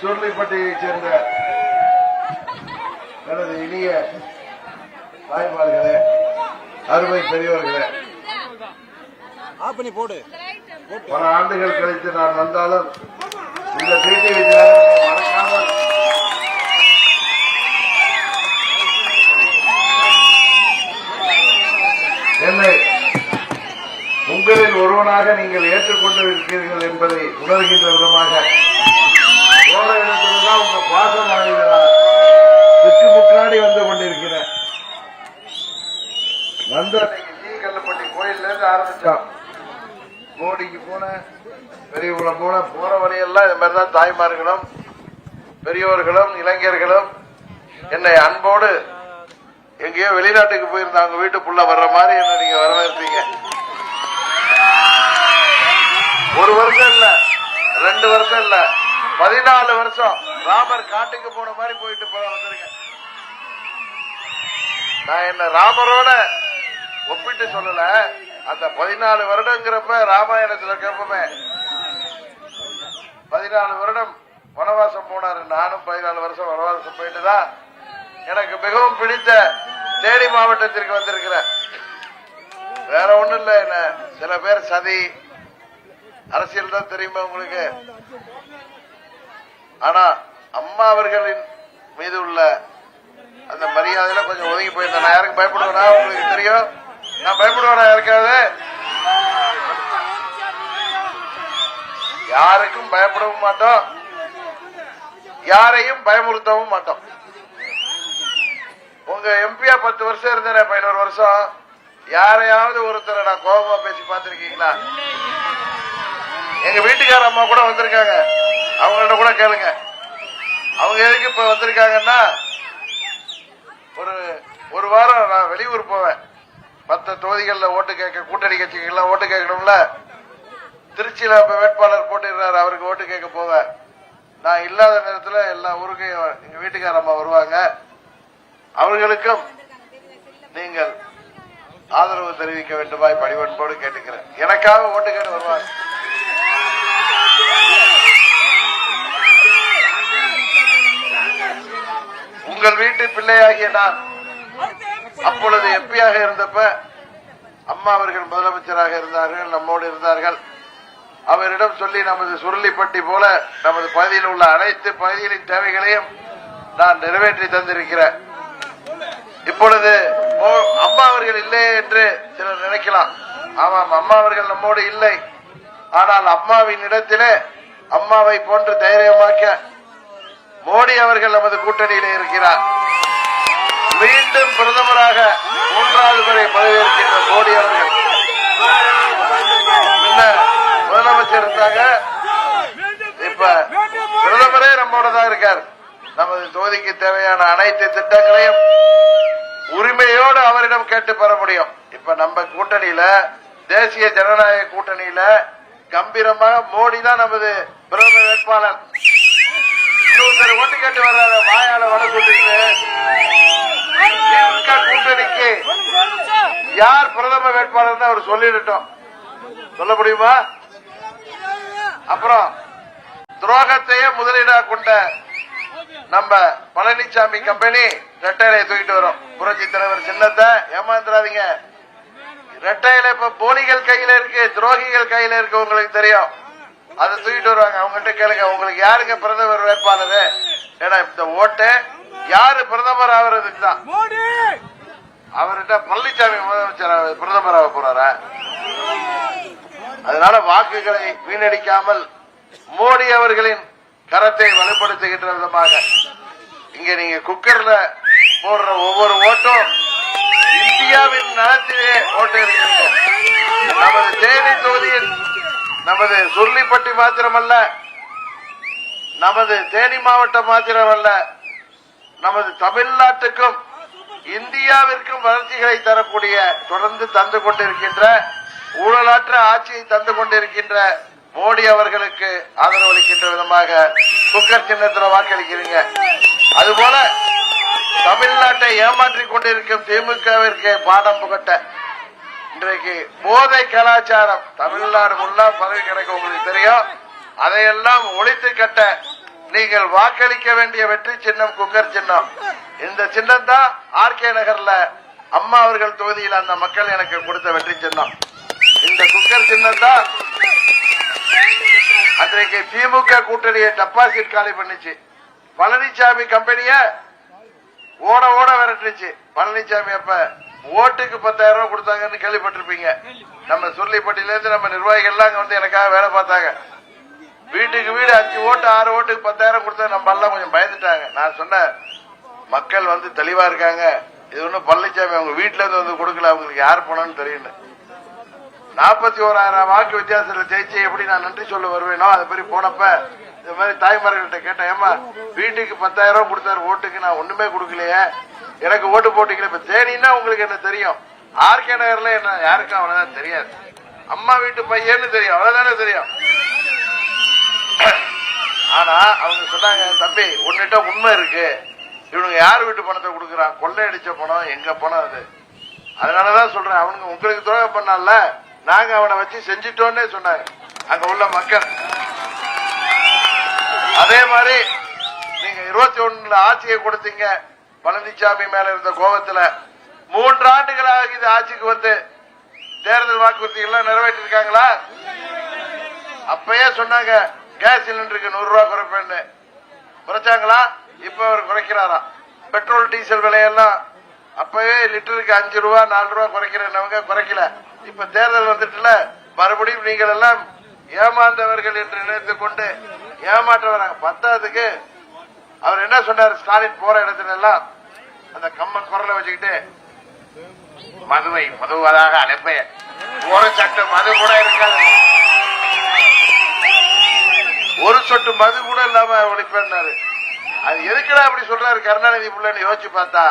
சுருளிப்பட்டியைச் சேர்ந்த எனது இனிய தாய்மார்களே அருமை பெரியவர்களே போடு. பல ஆண்டுகள் கழித்து நான் வந்தாலும் இந்த டிடிவி மறக்காமல் என்னை உங்களில் ஒருவனாக நீங்கள் ஏற்றுக்கொண்டு இருக்கிறீர்கள் என்பதை உணர்கின்ற விதமாக போன இடத்துலதான் உங்க பாசம் சுற்றி முக்காடி வந்து கொண்டிருக்கிறேன் வந்த அன்னைக்கு டீ கல்லுப்பட்டி கோயில்ல இருந்து ஆரம்பிச்சோம் மோடிக்கு போன பெரியவங்களை போன போற வழியெல்லாம் இது மாதிரி தான் தாய்மார்களும் பெரியவர்களும் இளைஞர்களும் என்னை அன்போடு எங்கேயோ வெளிநாட்டுக்கு போயிருந்த அவங்க வீட்டுக்குள்ள வர்ற மாதிரி என்ன நீங்க வரவேற்பீங்க. ஒரு வருஷம் இல்ல ரெண்டு வருஷம் இல்லை. பதினாலு வருஷம். ராமர் காட்டுக்கு போன மாதிரி போயிட்டு போல வந்திருக்கேன் நான் என்ன ராமரோட ஒப்பிட்டு சொல்லல. அந்த பதினாலு வருடங்கிறப்ப ராமாயணத்துல இருக்கப்பமே பதினாலு வருடம் வனவாசம் போனாரு. நானும் பதினாலு வருஷம் வனவாசம் போயிட்டு தான் எனக்கு மிகவும் பிடித்த தேனி மாவட்டத்திற்கு வந்திருக்கிறேன். வேற ஒண்ணும் இல்ல என்ன. சில பேர் சதி. அரசியல் தான் தெரியுமா உங்களுக்கு? ஆனா அம்மா அவர்களின் மீது உள்ள அந்த மரியாதையில கொஞ்சம் ஒதுங்கி போயிருந்தேன். நான் யாருக்கு பயப்படுவேனா? உங்களுக்கு தெரியும். நான் பயப்படுவேனா யாருக்காவது? யாருக்கும் பயப்படவும் மாட்டோம். யாரையும் பயமுறுத்தவும் மாட்டோம். உங்க எம்பியா பத்து வருஷம் இருந்தேன் பதினோரு வருஷம். யாரையாவது ஒருத்தரை நான் கோபமா பேசி பார்த்திருக்கீங்களா? எங்க வீட்டுக்கார அம்மா கூட வந்திருக்காங்க. அவங்கள்ட்ட கூட கேளுங்க. அவங்க எதுக்கு இப்ப வந்திருக்காங்கன்னா ஒரு ஒரு வாரம் நான் வெளியூர் போவேன். மற்ற தொகுதிகளில் ஓட்டு கேட்க கூட்டணி கட்சிகள்லாம் ஓட்டு கேட்கணும்ல. திருச்சியில இப்ப வேட்பாளர் போட்டிடுறாரு அவருக்கு ஓட்டு கேட்க போவேன். நான் இல்லாத நேரத்துல எல்லா ஊருக்கும் எங்க வீட்டுக்கார அம்மா வருவாங்க. அவர்களுக்கும் நீங்கள் ஆதரவு தெரிவிக்க வேண்டுமாய் பணிவன்போடு கேட்டுக்கிறேன். எனக்காக ஓட்டு கேட்டு வருவாங்க. உங்கள் வீட்டு பிள்ளையாகிய நான் அப்பொழுது எம்பியாக இருந்தப்ப அம்மா அவர்கள் முதலமைச்சராக இருந்தார்கள் நம்மோடு இருந்தார்கள். அவரிடம் சொல்லி நமது சுருளிப்பட்டி போல நமது பகுதியில் உள்ள அனைத்து பகுதிகளின் தேவைகளையும் நான் நிறைவேற்றி தந்திருக்கிறேன். இப்பொழுது அம்மா அவர்கள் இல்லை என்று சிலர் நினைக்கலாம். ஆமாம் அம்மா அவர்கள் நம்மோடு இல்லை. ஆனால் அம்மாவின் இடத்திலே அம்மாவை போன்று தைரியமாக்க மோடி அவர்கள் நமது கூட்டணியிலே இருக்கிறார். மீண்டும் பிரதமராக மூன்றாவது முறை பதவியேற்கின்ற மோடி அவர்கள். முதலமைச்சர் இருந்தாங்க இப்ப பிரதமரே நம்மோட தான் இருக்கார். நமது தொகுதிக்கு தேவையான அனைத்து திட்டங்களையும் உரிமையோடு அவரிடம் கேட்டு பெற முடியும். இப்ப நம்ம கூட்டணியில தேசிய ஜனநாயக கூட்டணியில கம்பீரமாக மோடி தான் நமது பிரதமர் வேட்பாளர். கேட்டு வர்றாரு வாயால வட கூட்டணிக்கு யார் பிரதம வேட்பாளர்னு அவர் சொல்லிடட்டும். சொல்ல முடியுமா? அப்புறம் துரோகத்தையே முதலீடா கொண்ட நம்ம பழனிசாமி கம்பெனி ரெட்டையில தூக்கிட்டு வரும். புரட்சி தலைவர் சின்னத்தை ஏமாந்துடாதீங்க ரெட்டையில இப்ப போலிகள் கையில இருக்கு துரோகிகள் கையில இருக்கு உங்களுக்கு தெரியும். அதை தூக்கிட்டு வருவாங்க. அவங்ககிட்ட கேளுங்க. உங்களுக்கு யாருங்க பிரதமர் வேட்பாளர்? ஏன்னா இந்த ஓட்டு யாரு பிரதமர் ஆகிறதுக்கு தான் அவர்கிட்ட பழனிசாமி முதலமைச்சர் பிரதமர் ஆக போறாரா? அதனால வாக்குகளை வீணடிக்காமல் மோடி அவர்களின் கரத்தை வலுப்படுத்துகின்ற விதமாக இங்க நீங்க குக்கர்ல போடுற ஒவ்வொரு ஓட்டும் இந்தியாவின் நலத்திலே ஓட்டு இருக்கிறீங்க நமது சுருளிப்பட்டி மாத்திரமல்ல நமது தேனி மாவட்டம் மாத்திரமல்ல நமது தமிழ்நாட்டுக்கும் இந்தியாவிற்கும் வளர்ச்சிகளை தரக்கூடிய தொடர்ந்து தந்து கொண்டிருக்கின்ற ஊழலாற்ற ஆட்சியை தந்து கொண்டிருக்கின்ற மோடி அவர்களுக்கு ஆதரவளிக்கின்ற விதமாக குக்கர் சின்னத்தில் வாக்களிக்கிறீங்க. அதுபோல தமிழ்நாட்டை ஏமாற்றிக் கொண்டிருக்கும் திமுகவிற்கு பாடம் புகட்ட இன்றைக்கு போதை கலாச்சாரம் தமிழ்நாடு முல்லா பதவி கிடைக்க உங்களுக்கு தெரியும். அதையெல்லாம் ஒழித்து கட்ட நீங்கள் வாக்களிக்க வேண்டிய வெற்றி சின்னம் குக்கர் சின்னம். இந்த சின்னம் தான் ஆர்கே நகர்ல அம்மா அவர்கள் தொகுதியில் அந்த மக்கள் எனக்கு கொடுத்த வெற்றி சின்னம். இந்த குக்கர் சின்னம் தான் அன்றைக்கு திமுக கூட்டணியை டெபாசிட் காலி பண்ணுச்சு. பழனிசாமி கம்பெனிய ஓட ஓட விரட்டுச்சு பழனிசாமி அப்ப ஓட்டுக்கு பத்தாயிரம் ரூபாய் கொடுத்தாங்கன்னு கேள்விப்பட்டிருப்பீங்க. நம்ம சுருளிப்பட்டியில இருந்து நம்ம நிர்வாகிகள் எல்லாம் அங்க வந்து எனக்காக வேலை பார்த்தாங்க. வீட்டுக்கு வீடு அஞ்சு ஓட்டு ஆறு ஓட்டுக்கு பத்தாயிரம் கொடுத்தா நம்ம எல்லாம் கொஞ்சம் பயந்துட்டாங்க. நான் சொன்னேன் மக்கள் வந்து தெளிவா இருக்காங்க. இது ஒன்றும் பழனிசாமி அவங்க வீட்டுல இருந்து வந்து கொடுக்கல அவங்களுக்கு யார் போனான்னு தெரியும் நாற்பத்தி ஓராயிரம் வாக்கு வித்தியாசத்தில் ஜெயிச்சு எப்படி நான் நன்றி சொல்ல வருவேனோ அது மாதிரி போனப்ப இந்த மாதிரி தாய்மார்கள்ட்ட கேட்டேன் ஏமா வீட்டுக்கு பத்தாயிரம் ரூபாய் கொடுத்தாரு ஓட்டுக்கு நான் ஒண்ணுமே கொடுக்கலையே. எனக்கு ஓட்டு போட்டீங்களே இப்ப தேனின்னா உங்களுக்கு என்ன தெரியும்? ஆர்கே நகர்ல என்ன யாருக்கும் அவ்வளவுதான் தெரியாது. அம்மா வீட்டு பையன்னு தெரியும் அவ்வளவுதானே தெரியும். ஆனா அவங்க சொன்னாங்க தம்பி உன்னிட்ட உண்மை இருக்கு. இவனுங்க யார் வீட்டு பணத்தை கொடுக்குறான்? கொள்ளையடிச்ச பணம் எங்க பணம் அது? அதனாலதான் சொல்றேன் அவனுங்க உங்களுக்கு துரோகம் பண்ணால நாங்க அவனை வச்சு செஞ்சிட்டோன்னே சொன்னாங்க அங்க உள்ள மக்கள். அதே மாதிரி நீங்க இருபத்தி ஒண்ணுல ஆட்சியை கொடுத்தீங்க. பழனிசாமி மேல இருந்த கோபத்துல மூன்று ஆண்டுகளாக இது ஆட்சிக்கு வந்து தேர்தல் வாக்குறுதிகள் நிறைவேற்றிருக்காங்களா? அப்பயே சொன்னாங்க கேஸ் சிலிண்டருக்கு நூறு ரூபாய் குறைப்பேன்னு. குறைச்சாங்களா? இப்ப அவர் குறைக்கிறாராம். பெட்ரோல் டீசல் விலையெல்லாம் அப்பவே லிட்டருக்கு அஞ்சு ரூபா நாலு ரூபா குறைக்கிறவங்க குறைக்கல. இப்ப தேர்தல் வந்துட்டுல மறுபடியும் நீங்கள் எல்லாம் ஏமாந்தவர்கள் என்று நினைத்து கொண்டு ஏமாற்ற வராங்க பத்தாவதுக்கு அவர் என்ன சொன்னார்? ஸ்டாலின் போற இடத்துல எல்லாம் அந்த கம்மன் குரலை வச்சுக்கிட்டு மதுவை மதுவதாக அனுப்ப. ஒரு சட்டு மது கூட இருக்காது. ஒரு சொட்டு மது கூட இல்லாம ஒழிப்பேன்னாரு அது எதுக்குடா அப்படி சொல்றாரு? கருணாநிதி பிள்ளைன்னு யோசிச்சு பார்த்தா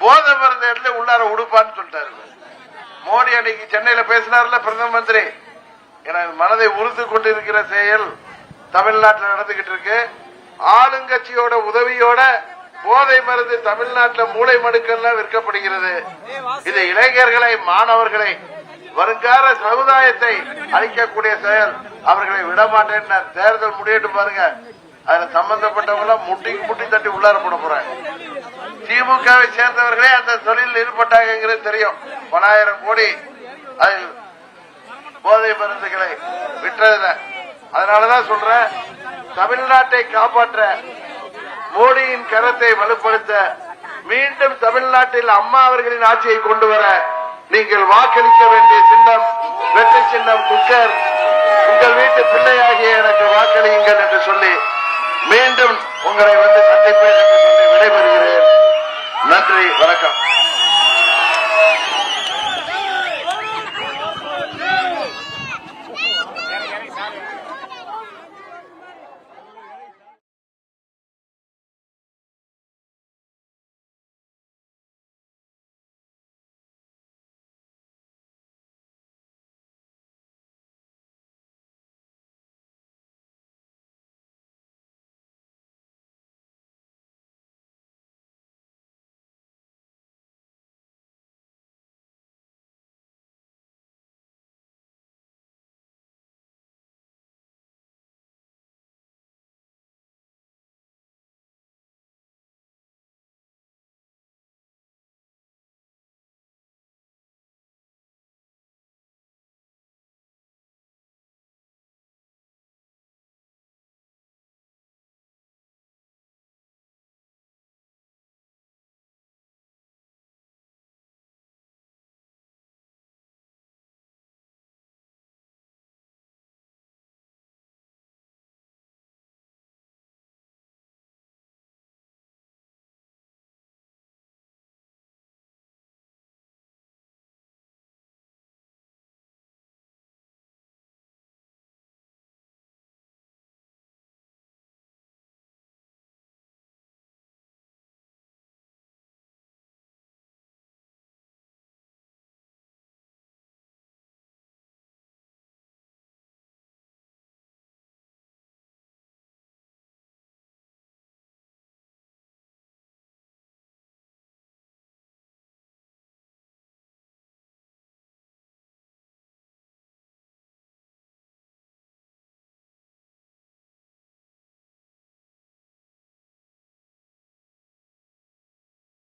போதை மருந்த இடத்துல உள்ளார உடுப்பான்னு சொல்லிட்டாரு. மோடி அன்னைக்கு சென்னையில பேசினார்ல பிரதம மந்திரி. எனக்கு மனதை உறுத்து கொண்டிருக்கிற செயல் தமிழ்நாட்டில் நடந்துகிட்டு இருக்கு. ஆளுங்கட்சியோட உதவியோட போதை மருந்து தமிழ்நாட்டில் மூளை மடுக்கெல்லாம் விற்கப்படுகிறது. இது இளைஞர்களை மாணவர்களை வருங்கால சமுதாயத்தை அழிக்கக்கூடிய செயல். அவர்களை விடமாட்டேன். தேர்தல் முடியட்டும் பாருங்க. அதுல சம்பந்தப்பட்டவங்க முட்டி முட்டி தட்டி உள்ளார போட போறாங்க திமுகவை சேர்ந்தவர்களே அந்த தொழிலில் ஈடுபட்டாங்கிறது தெரியும். பலாயிரம் கோடி அது போதை மருந்துகளை விற்றதுல. அதனாலதான் சொல்றேன் தமிழ்நாட்டை காப்பாற்ற மோடியின் கரத்தை வலுப்படுத்த மீண்டும் தமிழ்நாட்டில் அம்மா அவர்களின் ஆட்சியை கொண்டு வர நீங்கள் வாக்களிக்க வேண்டிய சின்னம் வெற்றி சின்னம் குக்கர் உங்கள் வீட்டு பிள்ளையாகிய எனக்கு வாக்களியுங்கள் என்று சொல்லி மீண்டும் உங்களை வந்து சந்திப்பேன் என்று சொல்லி விடைபெறுகிறேன். நன்றி வணக்கம்.